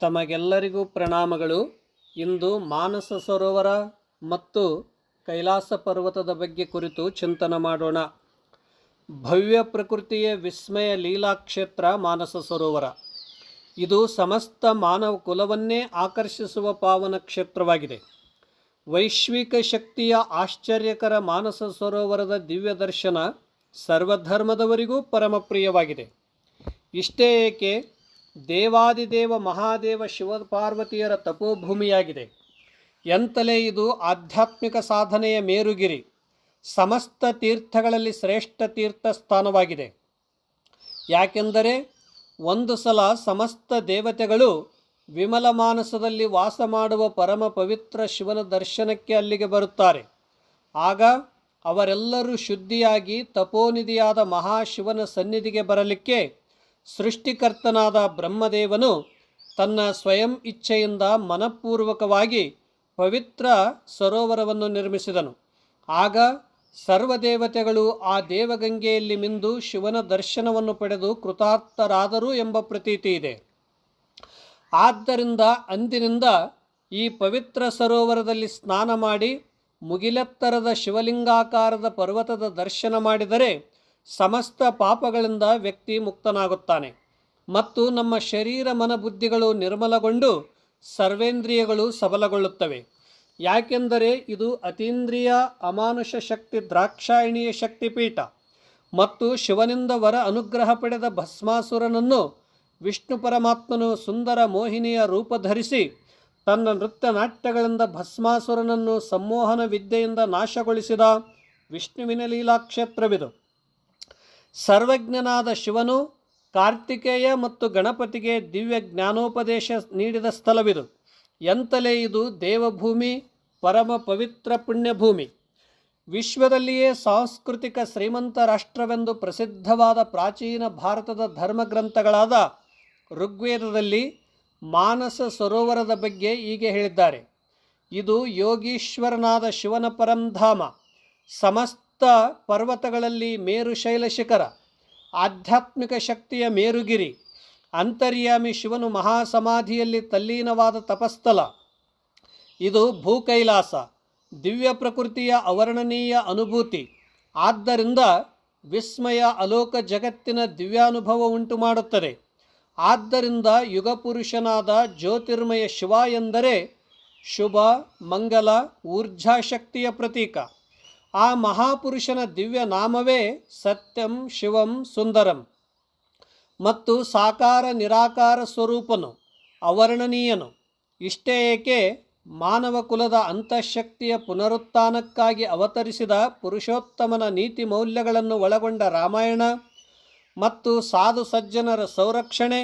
ತಮಗೆಲ್ಲರಿಗೂ ಪ್ರಣಾಮಗಳು. ಇಂದು ಮಾನಸ ಸರೋವರ ಮತ್ತು ಕೈಲಾಸ ಪರ್ವತದ ಬಗ್ಗೆ ಕುರಿತು ಚಿಂತನ ಮಾಡೋಣ. ಭವ್ಯ ಪ್ರಕೃತಿಯ ವಿಸ್ಮಯ ಲೀಲಾಕ್ಷೇತ್ರ ಮಾನಸ ಸರೋವರ. ಇದು ಸಮಸ್ತ ಮಾನವ ಕುಲವನ್ನೇ ಆಕರ್ಷಿಸುವ ಪಾವನ ಕ್ಷೇತ್ರವಾಗಿದೆ. ವೈಶ್ವಿಕ ಶಕ್ತಿಯ ಆಶ್ಚರ್ಯಕರ ಮಾನಸ ಸರೋವರದ ದಿವ್ಯ ದರ್ಶನ ಸರ್ವಧರ್ಮದವರಿಗೂ ಪರಮಪ್ರಿಯವಾಗಿದೆ. ಇಷ್ಟೇ ಏಕೆ? ದೇವಾದಿದೇವ ಮಹಾದೇವ ಶಿವಪಾರ್ವತಿಯರ ತಪೋಭೂಮಿಯಾಗಿದೆ. ಎಂತಲೇ ಇದು ಆಧ್ಯಾತ್ಮಿಕ ಸಾಧನೆಯ ಮೇರುಗಿರಿ. ಸಮಸ್ತ ತೀರ್ಥಗಳಲ್ಲಿ ಶ್ರೇಷ್ಠ ತೀರ್ಥ ಸ್ಥಾನವಾಗಿದೆ. ಯಾಕೆಂದರೆ ಒಂದು ಸಲ ಸಮಸ್ತ ದೇವತೆಗಳು ವಿಮಲ ಮಾನಸದಲ್ಲಿ ವಾಸ ಮಾಡುವ ಪರಮ ಪವಿತ್ರ ಶಿವನ ದರ್ಶನಕ್ಕೆ ಅಲ್ಲಿಗೆ ಬರುತ್ತಾರೆ. ಆಗ ಅವರೆಲ್ಲರೂ ಶುದ್ಧಿಯಾಗಿ ತಪೋನಿಧಿಯಾದ ಮಹಾಶಿವನ ಸನ್ನಿಧಿಗೆ ಬರಲಿಕ್ಕೆ ಸೃಷ್ಟಿಕರ್ತನಾದ ಬ್ರಹ್ಮದೇವನು ತನ್ನ ಸ್ವಯಂ ಇಚ್ಛೆಯಿಂದ ಮನಪೂರ್ವಕವಾಗಿ ಪವಿತ್ರ ಸರೋವರವನ್ನು ನಿರ್ಮಿಸಿದನು. ಆಗ ಸರ್ವದೇವತೆಗಳು ಆ ದೇವಗಂಗೆಯಲ್ಲಿ ಮಿಂದು ಶಿವನ ದರ್ಶನವನ್ನು ಪಡೆದು ಕೃತಾರ್ಥರಾದರು ಎಂಬ ಪ್ರತೀತಿ ಇದೆ. ಆದ್ದರಿಂದ ಅಂದಿನಿಂದ ಈ ಪವಿತ್ರ ಸರೋವರದಲ್ಲಿ ಸ್ನಾನ ಮಾಡಿ ಮುಗಿಲೆತ್ತರದ ಶಿವಲಿಂಗಾಕಾರದ ಪರ್ವತದ ದರ್ಶನ ಮಾಡಿದರೆ ಸಮಸ್ತ ಪಾಪಗಳಿಂದ ವ್ಯಕ್ತಿ ಮುಕ್ತನಾಗುತ್ತಾನೆ. ಮತ್ತು ನಮ್ಮ ಶರೀರ ಮನಬುದ್ಧಿಗಳು ನಿರ್ಮಲಗೊಂಡು ಸರ್ವೇಂದ್ರಿಯಗಳು ಸಬಲಗೊಳ್ಳುತ್ತವೆ. ಯಾಕೆಂದರೆ ಇದು ಅತೀಂದ್ರಿಯ ಅಮಾನುಷ ಶಕ್ತಿ ದ್ರಾಕ್ಷಾಯಣಿಯ ಶಕ್ತಿಪೀಠ. ಮತ್ತು ಶಿವನಿಂದ ವರ ಅನುಗ್ರಹ ಪಡೆದ ಭಸ್ಮಾಸುರನನ್ನು ವಿಷ್ಣು ಪರಮಾತ್ಮನು ಸುಂದರ ಮೋಹಿನಿಯ ರೂಪ ಧರಿಸಿ ತನ್ನ ನೃತ್ಯ ನಾಟ್ಯಗಳಿಂದ ಭಸ್ಮಾಸುರನನ್ನು ಸಂಮೋಹನ ವಿದ್ಯೆಯಿಂದ ನಾಶಗೊಳಿಸಿದ ವಿಷ್ಣುವಿನ ಲೀಲಾಕ್ಷೇತ್ರವಿದು. ಸರ್ವಜ್ಞನಾದ ಶಿವನು ಕಾರ್ತಿಕೇಯ ಮತ್ತು ಗಣಪತಿಗೆ ದಿವ್ಯ ಜ್ಞಾನೋಪದೇಶ ನೀಡಿದ ಸ್ಥಳವಿದು ಎಂತಲೇ ಇದು ದೇವಭೂಮಿ, ಪರಮ ಪವಿತ್ರ ಪುಣ್ಯಭೂಮಿ. ವಿಶ್ವದಲ್ಲಿಯೇ ಸಾಂಸ್ಕೃತಿಕ ಶ್ರೀಮಂತ ರಾಷ್ಟ್ರವೆಂದು ಪ್ರಸಿದ್ಧವಾದ ಪ್ರಾಚೀನ ಭಾರತದ ಧರ್ಮಗ್ರಂಥಗಳಾದ ಋಗ್ವೇದದಲ್ಲಿ ಮಾನಸ ಸರೋವರದ ಬಗ್ಗೆ ಹೀಗೆ ಹೇಳಿದ್ದಾರೆ. ಇದು ಯೋಗೀಶ್ವರನಾದ ಶಿವನ ಪರಂಧಾಮ ಸಮಸ್ತ ಪರ್ವತಗಳಲ್ಲಿ ಮೇರುಶೈಲ ಶಿಖರ ಆಧ್ಯಾತ್ಮಿಕ ಶಕ್ತಿಯ ಮೇರುಗಿರಿ, ಅಂತರ್ಯಾಮಿ ಶಿವನು ಮಹಾಸಮಾಧಿಯಲ್ಲಿ ತಲ್ಲೀನವಾದ ತಪಸ್ಥಲ. ಇದು ಭೂಕೈಲಾಸ, ದಿವ್ಯ ಪ್ರಕೃತಿಯ ಅವರ್ಣನೀಯ ಅನುಭೂತಿ. ಆದ್ದರಿಂದ ವಿಸ್ಮಯ ಅಲೋಕ ಜಗತ್ತಿನ ದಿವ್ಯಾನುಭವ ಉಂಟು ಮಾಡುತ್ತದೆ. ಆದ್ದರಿಂದ ಯುಗಪುರುಷನಾದ ಜ್ಯೋತಿರ್ಮಯ ಶಿವ ಎಂದರೆ ಶುಭ, ಮಂಗಲ ಊರ್ಜಾಶಕ್ತಿಯ ಪ್ರತೀಕ. ಆ ಮಹಾಪುರುಷನ ದಿವ್ಯ ನಾಮವೇ ಸತ್ಯಂ ಶಿವಂ ಸುಂದರಂ. ಮತ್ತು ಸಾಕಾರ ನಿರಾಕಾರ ಸ್ವರೂಪನು, ಅವರ್ಣನೀಯನು. ಇಷ್ಟೇ ಏಕೆ ಮಾನವ ಕುಲದ ಅಂತಃಶಕ್ತಿಯ ಪುನರುತ್ಥಾನಕ್ಕಾಗಿ ಅವತರಿಸಿದ ಪುರುಷೋತ್ತಮನ ನೀತಿ ಮೌಲ್ಯಗಳನ್ನು ಒಳಗೊಂಡ ರಾಮಾಯಣ ಮತ್ತು ಸಾಧು ಸಜ್ಜನರ ಸಂರಕ್ಷಣೆ,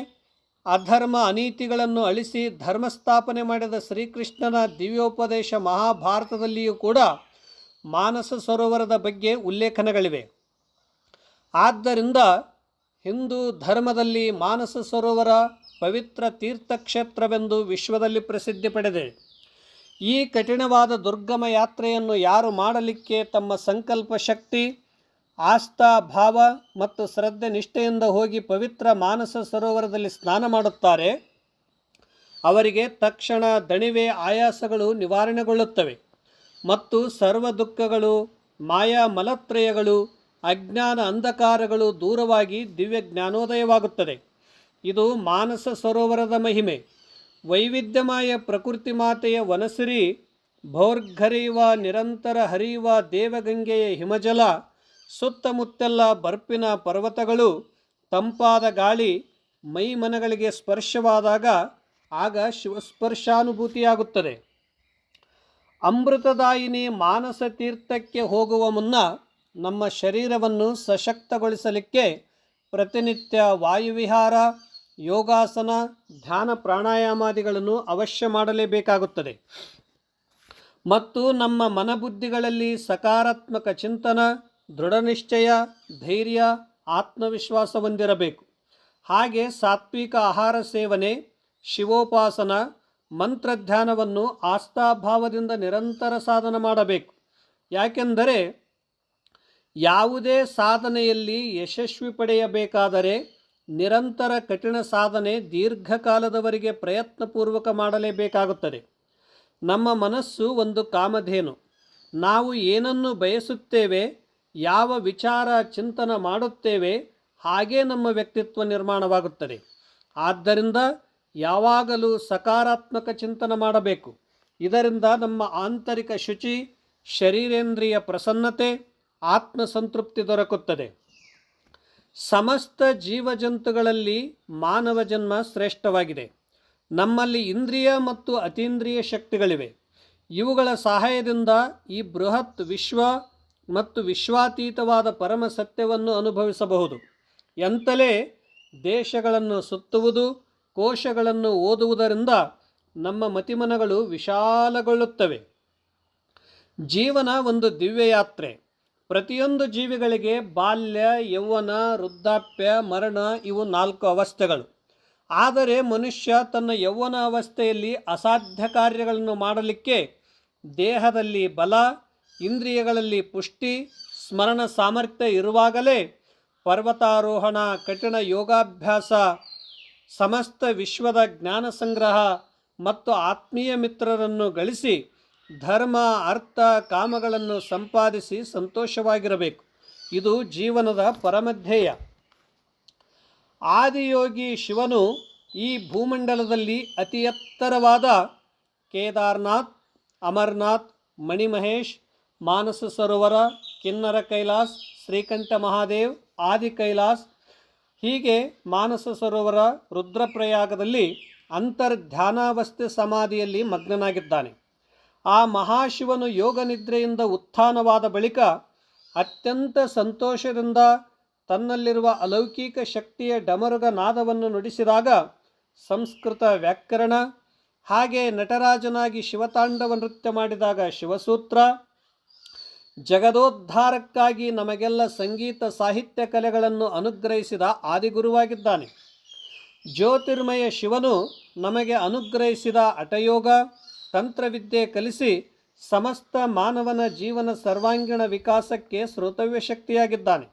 ಅಧರ್ಮ ಅನೀತಿಗಳನ್ನು ಅಳಿಸಿ ಧರ್ಮಸ್ಥಾಪನೆ ಮಾಡಿದ ಶ್ರೀಕೃಷ್ಣನ ದಿವ್ಯೋಪದೇಶ ಮಹಾಭಾರತದಲ್ಲಿಯೂ ಕೂಡ ಮಾನಸ ಸರೋವರದ ಬಗ್ಗೆ ಉಲ್ಲೇಖನಗಳಿವೆ. ಆದ್ದರಿಂದ ಹಿಂದೂ ಧರ್ಮದಲ್ಲಿ ಮಾನಸ ಸರೋವರ ಪವಿತ್ರ ತೀರ್ಥಕ್ಷೇತ್ರವೆಂದು ವಿಶ್ವದಲ್ಲಿ ಪ್ರಸಿದ್ಧಿ ಪಡೆದಿದೆ ಈ ಕಠಿಣವಾದ ದುರ್ಗಮ ಯಾತ್ರೆಯನ್ನು ಯಾರು ಮಾಡಲಿಕ್ಕೆ ತಮ್ಮ ಸಂಕಲ್ಪ ಶಕ್ತಿ, ಆಸ್ಥಾ ಭಾವ ಮತ್ತು ಶ್ರದ್ಧೆ ನಿಷ್ಠೆಯಿಂದ ಹೋಗಿ ಪವಿತ್ರ ಮಾನಸ ಸರೋವರದಲ್ಲಿ ಸ್ನಾನ ಮಾಡುತ್ತಾರೆ, ಅವರಿಗೆ ತಕ್ಷಣ ದಣಿವೆ ಆಯಾಸಗಳು ನಿವಾರಣೆಗೊಳ್ಳುತ್ತವೆ. ಮತ್ತು ಸರ್ವ ದುಃಖಗಳು, ಮಾಯಾ ಮಲತ್ರಯಗಳು, ಅಜ್ಞಾನ ಅಂಧಕಾರಗಳು ದೂರವಾಗಿ ದಿವ್ಯ ಜ್ಞಾನೋದಯವಾಗುತ್ತದೆ. ಇದು ಮಾನಸ ಸರೋವರದ ಮಹಿಮೆ. ವೈವಿಧ್ಯಮಯ ಪ್ರಕೃತಿ ಮಾತೆಯ ವನಸಿರಿ ಭೋರ್ಘರಿಯುವ ನಿರಂತರ ಹರಿಯುವ ದೇವಗಂಗೆಯ ಹಿಮಜಲ, ಸುತ್ತಮುತ್ತೆಲ್ಲ ಬರ್ಪಿನ ಪರ್ವತಗಳು, ತಂಪಾದ ಗಾಳಿ ಮೈ ಮನಗಳಿಗೆ ಸ್ಪರ್ಶವಾದಾಗ ಆಗ ಶಿವಸ್ಪರ್ಶಾನುಭೂತಿಯಾಗುತ್ತದೆ. ಅಮೃತದಾಯಿನಿ ಮಾನಸ ತೀರ್ಥಕ್ಕೆ ಹೋಗುವ ಮುನ್ನ ನಮ್ಮ ಶರೀರವನ್ನು ಸಶಕ್ತಗೊಳಿಸಲಿಕ್ಕೆ ಪ್ರತಿನಿತ್ಯ ವಾಯುವಿಹಾರ, ಯೋಗಾಸನ, ಧ್ಯಾನ ಪ್ರಾಣಾಯಾಮಾದಿಗಳನ್ನು ಅವಶ್ಯ ಮಾಡಲೇಬೇಕಾಗುತ್ತದೆ. ಮತ್ತು ನಮ್ಮ ಮನಬುದ್ಧಿಗಳಲ್ಲಿ ಸಕಾರಾತ್ಮಕ ಚಿಂತನ, ದೃಢನಿಶ್ಚಯ, ಧೈರ್ಯ, ಆತ್ಮವಿಶ್ವಾಸ ಹೊಂದಿರಬೇಕು. ಹಾಗೆ ಸಾತ್ವಿಕ ಆಹಾರ ಸೇವನೆ, ಶಿವೋಪಾಸನ ಮಂತ್ರಧ್ಯಾನವನ್ನು ಆಸ್ಥಾಭಾವದಿಂದ ನಿರಂತರ ಸಾಧನ ಮಾಡಬೇಕು. ಯಾಕೆಂದರೆ ಯಾವುದೇ ಸಾಧನೆಯಲ್ಲಿ ಯಶಸ್ವಿ ಪಡೆಯಬೇಕಾದರೆ ನಿರಂತರ ಕಠಿಣ ಸಾಧನೆ ದೀರ್ಘಕಾಲದವರೆಗೆ ಪ್ರಯತ್ನಪೂರ್ವಕ ಮಾಡಲೇಬೇಕಾಗುತ್ತದೆ. ನಮ್ಮ ಮನಸ್ಸು ಒಂದು ಕಾಮಧೇನು. ನಾವು ಏನನ್ನು ಬಯಸುತ್ತೇವೆ, ಯಾವ ವಿಚಾರ ಚಿಂತನ ಮಾಡುತ್ತೇವೆ, ಹಾಗೇ ನಮ್ಮ ವ್ಯಕ್ತಿತ್ವ ನಿರ್ಮಾಣವಾಗುತ್ತದೆ. ಆದ್ದರಿಂದ ಯಾವಾಗಲೂ ಸಕಾರಾತ್ಮಕ ಚಿಂತನ ಮಾಡಬೇಕು. ಇದರಿಂದ ನಮ್ಮ ಆಂತರಿಕ ಶುಚಿ, ಶರೀರೇಂದ್ರಿಯ ಪ್ರಸನ್ನತೆ, ಆತ್ಮಸಂತೃಪ್ತಿ ದೊರಕುತ್ತದೆ. ಸಮಸ್ತ ಜೀವಜಂತುಗಳಲ್ಲಿ ಮಾನವ ಜನ್ಮ ಶ್ರೇಷ್ಠವಾಗಿದೆ. ನಮ್ಮಲ್ಲಿ ಇಂದ್ರಿಯ ಮತ್ತು ಅತೀಂದ್ರಿಯ ಶಕ್ತಿಗಳಿವೆ. ಇವುಗಳ ಸಹಾಯದಿಂದ ಈ ಬೃಹತ್ ವಿಶ್ವ ಮತ್ತು ವಿಶ್ವಾತೀತವಾದ ಪರಮ ಸತ್ಯವನ್ನು ಅನುಭವಿಸಬಹುದು. ಎಂತಲೇ ದೇಶಗಳನ್ನು ಸುತ್ತುವುದು ಕೋಶಗಳನ್ನು ಓದುವುದರಿಂದ ನಮ್ಮ ಮತಿಮನಗಳು ವಿಶಾಲಗೊಳ್ಳುತ್ತವೆ. ಜೀವನ ಒಂದು ದಿವ್ಯಯಾತ್ರೆ. ಪ್ರತಿಯೊಂದು ಜೀವಿಗಳಿಗೆ ಬಾಲ್ಯ, ಯೌವನ, ವೃದ್ಧಾಪ್ಯ, ಮರಣ ಇವು ನಾಲ್ಕು ಅವಸ್ಥೆಗಳು. ಆದರೆ ಮನುಷ್ಯ ತನ್ನ ಯೌವನ ಅವಸ್ಥೆಯಲ್ಲಿ ಅಸಾಧ್ಯ ಕಾರ್ಯಗಳನ್ನು ಮಾಡಲಿಕ್ಕೆ ದೇಹದಲ್ಲಿ ಬಲ, ಇಂದ್ರಿಯಗಳಲ್ಲಿ ಪುಷ್ಟಿ, ಸ್ಮರಣ ಸಾಮರ್ಥ್ಯ ಇರುವಾಗಲೇ ಪರ್ವತಾರೋಹಣ, ಕಠಿಣ ಯೋಗಾಭ್ಯಾಸ ಸಮಸ್ತ ವಿಶ್ವದ ಜ್ಞಾನ ಸಂಗ್ರಹ ಮತ್ತು ಆತ್ಮೀಯ ಮಿತ್ರರನ್ನು ಗಳಿಸಿ ಧರ್ಮ, ಅರ್ಥ, ಕಾಮಗಳನ್ನು ಸಂಪಾದಿಸಿ ಸಂತೋಷವಾಗಿರಬೇಕು. ಇದು ಜೀವನದ ಪರಮಧ್ಯೇಯ. ಆದಿಯೋಗಿ ಶಿವನು ಈ ಭೂಮಂಡಲದಲ್ಲಿ ಅತಿ ಎತ್ತರವಾದ ಕೇದಾರ್ನಾಥ್, ಅಮರ್ನಾಥ್, ಮಣಿಮಹೇಶ್, ಮಾನಸ ಸರೋವರ, ಕಿನ್ನರ ಕೈಲಾಸ್, ಶ್ರೀಕಂಠ ಮಹಾದೇವ್, ಆದಿ ಕೈಲಾಸ್ ಹೀಗೆ ಮಾನಸ ಸರೋವರ ರುದ್ರಪ್ರಯಾಗದಲ್ಲಿ ಅಂತರ್ಧ್ಯಾನಾವಸ್ಥೆ ಸಮಾಧಿಯಲ್ಲಿ ಮಗ್ನನಾಗಿದ್ದಾನೆ. ಆ ಮಹಾಶಿವನು ಯೋಗ ನಿದ್ರೆಯಿಂದ ಉತ್ಥಾನವಾದ ಬಳಿಕ ಅತ್ಯಂತ ಸಂತೋಷದಿಂದ ತನ್ನಲ್ಲಿರುವ ಅಲೌಕಿಕ ಶಕ್ತಿಯ ಡಮರುಗ ನಾದವನ್ನು ನುಡಿಸಿದಾಗ ಸಂಸ್ಕೃತ ವ್ಯಾಕರಣ, ಹಾಗೆ ನಟರಾಜನಾಗಿ ಶಿವತಾಂಡವ ನೃತ್ಯ ಮಾಡಿದಾಗ ಶಿವಸೂತ್ರ ಜಗದೋದ್ಧಾರಕ್ಕಾಗಿ ನಮಗೆಲ್ಲ ಸಂಗೀತ ಸಾಹಿತ್ಯ ಕಲೆಗಳನ್ನು ಅನುಗ್ರಹಿಸಿದ ಆದಿಗುರುವಾಗಿದ್ದಾನೆ. ಜ್ಯೋತಿರ್ಮಯ ಶಿವನು ನಮಗೆ ಅನುಗ್ರಹಿಸಿದ ಅಟಯೋಗ, ತಂತ್ರವಿದ್ಯೆ ಕಲಿಸಿ ಸಮಸ್ತ ಮಾನವನ ಜೀವನ ಸರ್ವಾಂಗೀಣ ವಿಕಾಸಕ್ಕೆ ಶ್ರೋತವ್ಯ ಶಕ್ತಿಯಾಗಿದ್ದಾನೆ.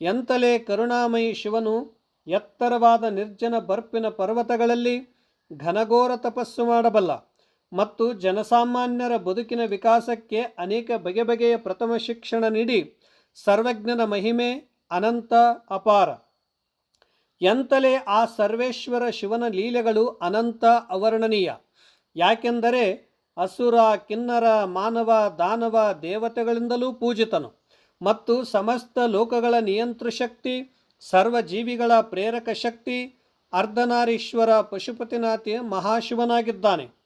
ಎಂತಲೇ ಕರುಣಾಮಯಿ ಶಿವನು ಎತ್ತರವಾದ ನಿರ್ಜನ ಬರ್ಪಿನ ಪರ್ವತಗಳಲ್ಲಿ ಘನಘೋರ ತಪಸ್ಸು ಮಾಡಬಲ್ಲ. ಮತ್ತು ಜನಸಾಮಾನ್ಯರ ಬದುಕಿನ ವಿಕಾಸಕ್ಕೆ ಅನೇಕ ಬಗೆ ಬಗೆಯ ಪ್ರಥಮ ಶಿಕ್ಷಣ ನೀಡಿ ಸರ್ವಜ್ಞನ ಮಹಿಮೆ ಅನಂತ ಅಪಾರ. ಎಂತಲೇ ಆ ಸರ್ವೇಶ್ವರ ಶಿವನ ಲೀಲೆಗಳು ಅನಂತ ಅವರ್ಣನೀಯ ಯಾಕೆಂದರೆ ಅಸುರ, ಕಿನ್ನರ, ಮಾನವ, ದಾನವ ದೇವತೆಗಳಿಂದಲೂ ಪೂಜಿತನು ಮತ್ತು ಸಮಸ್ತ ಲೋಕಗಳ ನಿಯಂತ್ರ ಶಕ್ತಿ, ಸರ್ವ ಜೀವಿಗಳ ಪ್ರೇರಕ ಶಕ್ತಿ ಅರ್ಧನಾರೀಶ್ವರ ಪಶುಪತಿನಾಥಿ ಮಹಾಶಿವನಾಗಿದ್ದಾನೆ.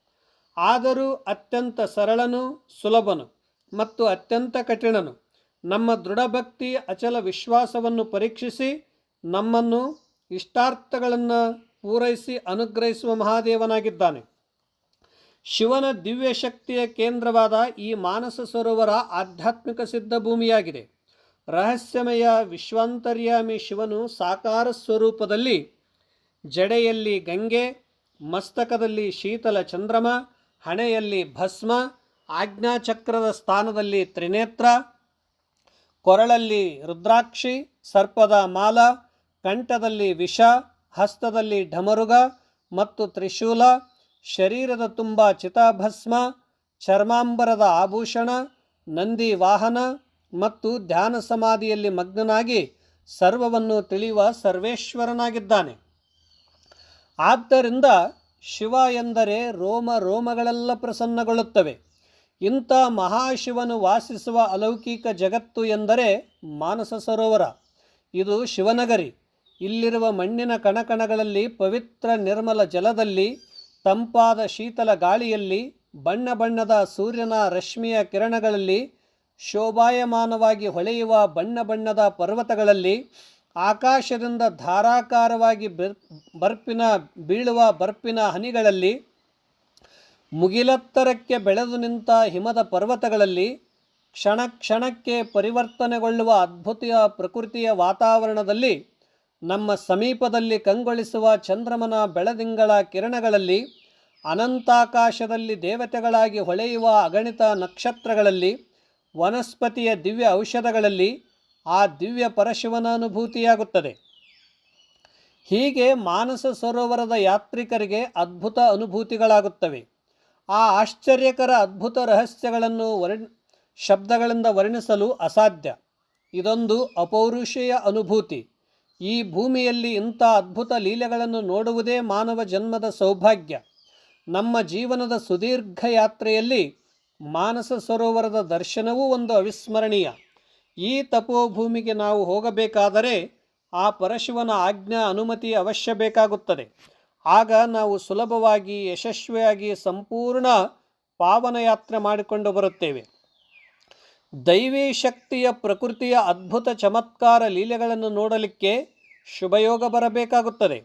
ಆದರೂ ಅತ್ಯಂತ ಸರಳನು ಸುಲಭನು ಮತ್ತು ಅತ್ಯಂತ ಕಠಿಣನು ನಮ್ಮ ದೃಢಭಕ್ತಿ ಅಚಲ ವಿಶ್ವಾಸವನ್ನು ಪರೀಕ್ಷಿಸಿ ನಮ್ಮನ್ನು ಇಷ್ಟಾರ್ಥಗಳನ್ನು ಪೂರೈಸಿ ಅನುಗ್ರಹಿಸುವ ಮಹಾದೇವನಾಗಿದ್ದಾನೆ. ಶಿವನ ದಿವ್ಯ ಶಕ್ತಿಯ ಕೇಂದ್ರವಾದ ಈ ಮಾನಸ ಸರೋವರ ಆಧ್ಯಾತ್ಮಿಕ ಸಿದ್ಧ ಭೂಮಿಯಾಗಿದೆ. ರಹಸ್ಯಮಯ ವಿಶ್ವಾಂತರ್ಯಾಮಿ ಶಿವನು ಸಾಕಾರ ಸ್ವರೂಪದಲ್ಲಿ ಜಡೆಯಲ್ಲಿ ಗಂಗೆ, ಮಸ್ತಕದಲ್ಲಿ ಶೀತಲ ಚಂದ್ರಮ ಹಣೆಯಲ್ಲಿ ಭಸ್ಮ, ಆಜ್ಞಾಚಕ್ರದ ಸ್ಥಾನದಲ್ಲಿ ತ್ರಿನೇತ್ರ, ಕೊರಳಲ್ಲಿ ರುದ್ರಾಕ್ಷಿ, ಸರ್ಪದ ಮಾಲ, ಕಂಠದಲ್ಲಿ ವಿಷ, ಹಸ್ತದಲ್ಲಿ ಢಮರುಗ ಮತ್ತು ತ್ರಿಶೂಲ, ಶರೀರದ ತುಂಬ ಚಿತಾಭಸ್ಮ, ಚರ್ಮಾಂಬರದ ಆಭೂಷಣ, ನಂದಿ ವಾಹನ ಮತ್ತು ಧ್ಯಾನ ಸಮಾಧಿಯಲ್ಲಿ ಮಗ್ನನಾಗಿ ಸರ್ವವನ್ನು ತಿಳಿಯುವ ಸರ್ವೇಶ್ವರನಾಗಿದ್ದಾನೆ. ಆದ್ದರಿಂದ ಶಿವ ಎಂದರೆ ರೋಮ ರೋಮಗಳೆಲ್ಲ ಪ್ರಸನ್ನಗೊಳ್ಳುತ್ತವೆ. ಇಂಥ ಮಹಾಶಿವನು ವಾಸಿಸುವ ಅಲೌಕಿಕ ಜಗತ್ತು ಎಂದರೆ ಮಾನಸ ಸರೋವರ. ಇದು ಶಿವನಗರಿ. ಇಲ್ಲಿರುವ ಮಣ್ಣಿನ ಕಣಕಣಗಳಲ್ಲಿ ಪವಿತ್ರ ನಿರ್ಮಲ ಜಲದಲ್ಲಿ, ತಂಪಾದ ಶೀತಲ ಗಾಳಿಯಲ್ಲಿ, ಬಣ್ಣ ಬಣ್ಣದ ಸೂರ್ಯನ ರಶ್ಮಿಯ ಕಿರಣಗಳಲ್ಲಿ, ಶೋಭಾಯಮಾನವಾಗಿ ಹೊಳೆಯುವ ಬಣ್ಣ ಬಣ್ಣದ ಪರ್ವತಗಳಲ್ಲಿ ಆಕಾಶದಿಂದ ಧಾರಾಕಾರವಾಗಿ ಬೆರ್, ಬರ್ಪಿನ, ಬೀಳುವ ಬರ್ಪಿನ ಹನಿಗಳಲ್ಲಿ ಮುಗಿಲತ್ತರಕ್ಕೆ ಬೆಳೆದು ನಿಂತ ಹಿಮದ ಪರ್ವತಗಳಲ್ಲಿ ಕ್ಷಣ ಕ್ಷಣಕ್ಕೆ ಪರಿವರ್ತನೆಗೊಳ್ಳುವ ಅದ್ಭುತ ಪ್ರಕೃತಿಯ ವಾತಾವರಣದಲ್ಲಿ, ನಮ್ಮ ಸಮೀಪದಲ್ಲಿ ಕಂಗೊಳಿಸುವ ಚಂದ್ರಮನ ಬೆಳದಿಂಗಳ ಕಿರಣಗಳಲ್ಲಿ, ಅನಂತಾಕಾಶದಲ್ಲಿ ದೇವತೆಗಳಾಗಿ ಹೊಳೆಯುವ ಅಗಣಿತ ನಕ್ಷತ್ರಗಳಲ್ಲಿ, ವನಸ್ಪತಿಯ ದಿವ್ಯ ಔಷಧಗಳಲ್ಲಿ ಆ ದಿವ್ಯ ಪರಶಿವನ ಅನುಭೂತಿಯಾಗುತ್ತದೆ ಹೀಗೆ ಮಾನಸ ಸರೋವರದ ಯಾತ್ರಿಕರಿಗೆ ಅದ್ಭುತ ಅನುಭೂತಿಗಳಾಗುತ್ತವೆ. ಆ ಆಶ್ಚರ್ಯಕರ ಅದ್ಭುತ ರಹಸ್ಯಗಳನ್ನು ವರ್ಣ, ಶಬ್ದಗಳಿಂದ ವರ್ಣಿಸಲು ಅಸಾಧ್ಯ. ಇದೊಂದು ಅಪೌರುಷೇಯ ಅನುಭೂತಿ. ಈ ಭೂಮಿಯಲ್ಲಿ ಇಂಥ ಅದ್ಭುತ ಲೀಲೆಗಳನ್ನು ನೋಡುವುದೇ ಮಾನವ ಜನ್ಮದ ಸೌಭಾಗ್ಯ. ನಮ್ಮ ಜೀವನದ ಸುದೀರ್ಘ ಯಾತ್ರೆಯಲ್ಲಿ ಮಾನಸ ಸರೋವರದ ದರ್ಶನವೂ ಒಂದು ಅವಿಸ್ಮರಣೀಯ. ಈ ತಪೋಭೂಮಿಗೆ ನಾವು ಹೋಗಬೇಕಾದರೆ ಆ ಪರಶಿವನ ಆಜ್ಞಾ ಅನುಮತಿ ಅವಶ್ಯ ಬೇಕಾಗುತ್ತದೆ. ಆಗ ನಾವು ಸುಲಭವಾಗಿ, ಯಶಸ್ವಿಯಾಗಿ ಸಂಪೂರ್ಣ ಪಾವನ ಯಾತ್ರೆ ಮಾಡಿಕೊಂಡು ಬರುತ್ತೇವೆ. ದೈವಿ ಶಕ್ತಿಯ ಪ್ರಕೃತಿಯ ಅದ್ಭುತ ಚಮತ್ಕಾರ ಲೀಲೆಗಳನ್ನು ನೋಡಲಿಕ್ಕೆ ಶುಭಯೋಗ ಬರಬೇಕಾಗುತ್ತದೆ.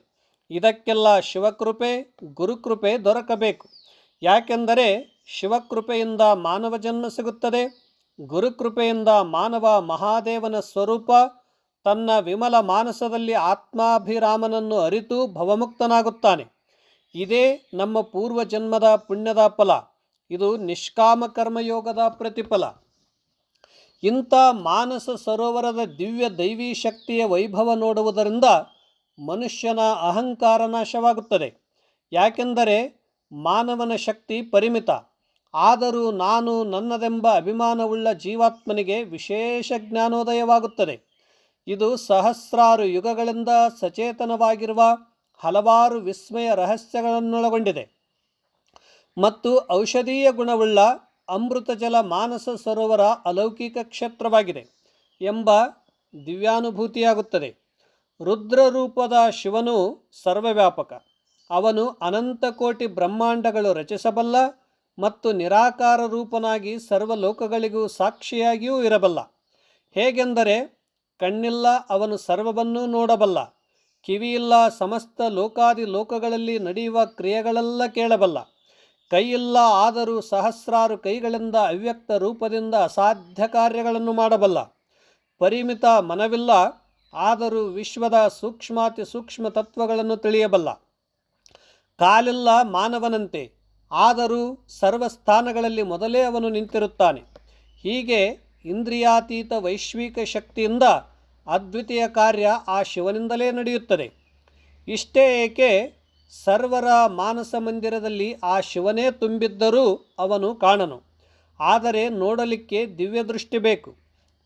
ಇದಕ್ಕೆಲ್ಲ ಶಿವಕೃಪೆ, ಗುರುಕೃಪೆ ದೊರಕಬೇಕು. ಯಾಕೆಂದರೆ ಶಿವಕೃಪೆಯಿಂದ ಮಾನವ ಜನ್ಮ ಸಿಗುತ್ತದೆ. ಗುರುಕೃಪೆಯಿಂದ ಮಾನವ ಮಹಾದೇವನ ಸ್ವರೂಪ, ತನ್ನ ವಿಮಲ ಮಾನಸದಲ್ಲಿ ಆತ್ಮಾಭಿರಾಮನನ್ನು ಅರಿತು ಭವಮುಕ್ತನಾಗುತ್ತಾನೆ. ಇದೇ ನಮ್ಮ ಪೂರ್ವ ಜನ್ಮದ ಪುಣ್ಯದ ಫಲ. ಇದು ನಿಷ್ಕಾಮ ಕರ್ಮಯೋಗದ ಪ್ರತಿಫಲ. ಇಂಥ ಮಾನಸ ಸರೋವರದ ದಿವ್ಯ ದೈವಿ ಶಕ್ತಿಯ ವೈಭವ ನೋಡುವುದರಿಂದ ಮನುಷ್ಯನ ಅಹಂಕಾರ ನಾಶವಾಗುತ್ತದೆ. ಯಾಕೆಂದರೆ ಮಾನವನ ಶಕ್ತಿ ಪರಿಮಿತ. ಆದರೂ ನಾನು ನನ್ನದೆಂಬ ಅಭಿಮಾನವುಳ್ಳ ಜೀವಾತ್ಮನಿಗೆ ವಿಶೇಷ ಜ್ಞಾನೋದಯವಾಗುತ್ತದೆ. ಇದು ಸಹಸ್ರಾರು ಯುಗಗಳಿಂದ ಸಚೇತನವಾಗಿರುವ ಹಲವಾರು ವಿಸ್ಮಯ ರಹಸ್ಯಗಳನ್ನೊಳಗೊಂಡಿದೆ. ಮತ್ತು ಔಷಧೀಯ ಗುಣವುಳ್ಳ ಅಮೃತಜಲ ಮಾನಸ ಸರೋವರ ಅಲೌಕಿಕ ಕ್ಷೇತ್ರವಾಗಿದೆ ಎಂಬ ದಿವ್ಯಾನುಭೂತಿಯಾಗುತ್ತದೆ. ರುದ್ರರೂಪದ ಶಿವನು ಸರ್ವವ್ಯಾಪಕ. ಅವನು ಅನಂತ ಕೋಟಿ ಬ್ರಹ್ಮಾಂಡಗಳು ರಚಿಸಬಲ್ಲ ಮತ್ತು ನಿರಾಕಾರ ರೂಪನಾಗಿ ಸರ್ವಲೋಕಗಳಿಗೂ ಸಾಕ್ಷಿಯಾಗಿಯೂ ಇರಬಲ್ಲ. ಹೇಗೆಂದರೆ ಕಣ್ಣಿಲ್ಲ ಅವನು ಸರ್ವವನ್ನೂ ನೋಡಬಲ್ಲ. ಕಿವಿಯಿಲ್ಲ ಸಮಸ್ತ ಲೋಕಾದಿ ಲೋಕಗಳಲ್ಲಿ ನಡೆಯುವ ಕ್ರಿಯೆಗಳೆಲ್ಲ ಕೇಳಬಲ್ಲ. ಕೈಯಿಲ್ಲ ಆದರೂ ಸಹಸ್ರಾರು ಕೈಗಳಿಂದ ಅವ್ಯಕ್ತ ರೂಪದಿಂದ ಅಸಾಧ್ಯ ಕಾರ್ಯಗಳನ್ನು ಮಾಡಬಲ್ಲ. ಪರಿಮಿತ ಮನವಿಲ್ಲ ಆದರೂ ವಿಶ್ವದ ಸೂಕ್ಷ್ಮಾತಿ ಸೂಕ್ಷ್ಮ ತತ್ವಗಳನ್ನು ತಿಳಿಯಬಲ್ಲ. ಕಾಲಿಲ್ಲ ಮಾನವನಂತೆ ಆದರೂ ಸರ್ವ ಸ್ಥಾನಗಳಲ್ಲಿ ಮೊದಲೇ ಅವನು ನಿಂತಿರುತ್ತಾನೆ. ಹೀಗೆ ಇಂದ್ರಿಯಾತೀತ ವೈಶ್ವಿಕ ಶಕ್ತಿಯಿಂದ ಅದ್ವಿತೀಯ ಕಾರ್ಯ ಆ ಶಿವನಿಂದಲೇ ನಡೆಯುತ್ತದೆ. ಇಷ್ಟೇ ಏಕೆ ಸರ್ವರ ಮಾನಸ ಮಂದಿರದಲ್ಲಿ ಆ ಶಿವನೇ ತುಂಬಿದ್ದರೂ ಅವನು ಕಾಣನು. ಆದರೆ ನೋಡಲಿಕ್ಕೆ ದಿವ್ಯ ದೃಷ್ಟಿ ಬೇಕು.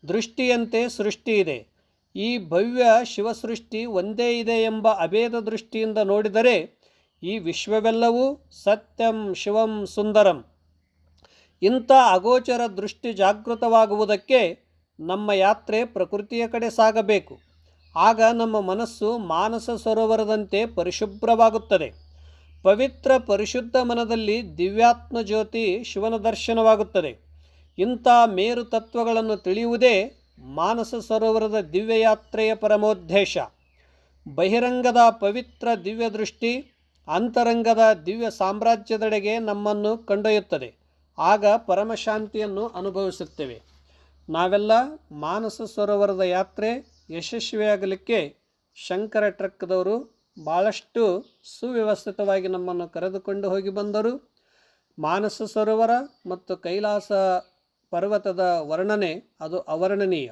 ದೃಷ್ಟಿಯಂತೆ ಸೃಷ್ಟಿ ಇದೆ. ಈ ಭವ್ಯ ಶಿವಸೃಷ್ಟಿ ಒಂದೇ ಇದೆ ಎಂಬ ಅಭೇದ ದೃಷ್ಟಿಯಿಂದ ನೋಡಿದರೆ ಈ ವಿಶ್ವವೆಲ್ಲವೂ ಸತ್ಯಂ ಶಿವಂ ಸುಂದರಂ. ಇಂಥ ಅಗೋಚರ ದೃಷ್ಟಿ ಜಾಗೃತವಾಗುವುದಕ್ಕೆ ನಮ್ಮ ಯಾತ್ರೆ ಪ್ರಕೃತಿಯ ಕಡೆ ಸಾಗಬೇಕು. ಆಗ ನಮ್ಮ ಮನಸ್ಸು ಮಾನಸ ಸರೋವರದಂತೆ ಪರಿಶುಭ್ರವಾಗುತ್ತದೆ. ಪವಿತ್ರ ಪರಿಶುದ್ಧ ಮನದಲ್ಲಿ ದಿವ್ಯಾತ್ಮ ಜ್ಯೋತಿ ಶಿವನ ದರ್ಶನವಾಗುತ್ತದೆ. ಇಂಥ ಮೇರು ತತ್ವಗಳನ್ನು ತಿಳಿಯುವುದೇ ಮಾನಸ ಸರೋವರದ ದಿವ್ಯಯಾತ್ರೆಯ ಪರಮೋದ್ದೇಶ. ಬಹಿರಂಗದ ಪವಿತ್ರ ದಿವ್ಯ ದೃಷ್ಟಿ ಅಂತರಂಗದ ದಿವ್ಯ ಸಾಮ್ರಾಜ್ಯದೆಡೆಗೆ ನಮ್ಮನ್ನು ಕೊಂಡೊಯ್ಯುತ್ತದೆ. ಆಗ ಪರಮಶಾಂತಿಯನ್ನು ಅನುಭವಿಸುತ್ತೇವೆ. ನಾವೆಲ್ಲ ಮಾನಸ ಸರೋವರದ ಯಾತ್ರೆ ಯಶಸ್ವಿಯಾಗಲಿಕ್ಕೆ ಶಂಕರ ಟ್ರಕ್ದವರು ಭಾಳಷ್ಟು ಸುವ್ಯವಸ್ಥಿತವಾಗಿ ನಮ್ಮನ್ನು ಕರೆದುಕೊಂಡು ಹೋಗಿ ಬಂದರು. ಮಾನಸ ಸರೋವರ ಮತ್ತು ಕೈಲಾಸ ಪರ್ವತದ ವರ್ಣನೆ ಅದು ಅವರ್ಣನೀಯ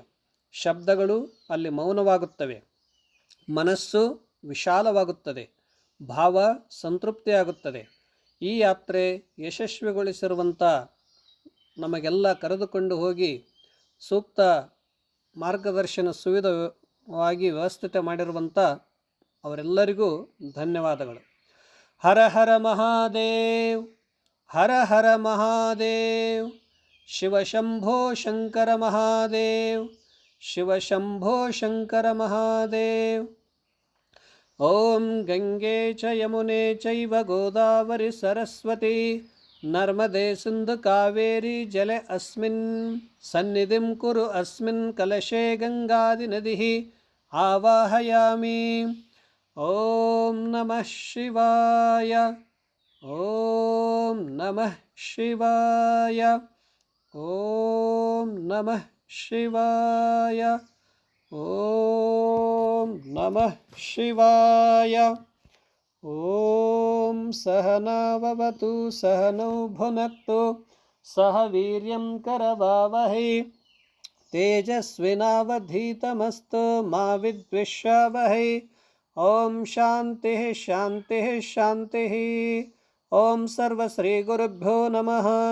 ಶಬ್ದಗಳು ಅಲ್ಲಿ ಮೌನವಾಗುತ್ತವೆ. ಮನಸ್ಸು ವಿಶಾಲವಾಗುತ್ತದೆ. ಭಾವ ಸಂತೃಪ್ತಿಯಾಗುತ್ತದೆ. ಈ ಯಾತ್ರೆ ಯಶಸ್ವಿಗೊಳಿಸಿರುವಂಥ ನಮಗೆಲ್ಲ ಕರೆದುಕೊಂಡು ಹೋಗಿ ಸೂಕ್ತ ಮಾರ್ಗದರ್ಶನ ಸುವಿಧವಾಗಿ ವ್ಯವಸ್ಥಿತ ಮಾಡಿರುವಂಥ ಅವರೆಲ್ಲರಿಗೂ ಧನ್ಯವಾದಗಳು. ಹರ ಹರ ಮಹಾದೇವ್, ಹರ ಹರ ಮಹಾದೇವ್ ಶಿವಶಂಭೋ ಶಂಕರ ಮಹಾದೇವ್ ಶಿವಶಂಭೋ ಶಂಕರ ಮಹಾದೇವ್. ॐ गङ्गे च यमुने चैव गोदावरि सरस्वती नर्मदे सिन्धुकावेरी जले अस्मिन् सन्निधिं कुरु अस्मिन् कलशे गङ्गादिनदिः आवाहयामि। ॐ नमः शिवाय ॐ नमः शिवाय ॐ नमः शिवाय ॐ नमः शिवाय। ॐ सहनाववतु सहनौ भुनक्तु, सह वीर्यं करवावहै। तेजस्विनावधीतमस्तु, मा विद्विषावहै ॐ शान्तिः शान्तिः शान्तिः। ॐ सर्वश्रीगुरुभ्यो नमः।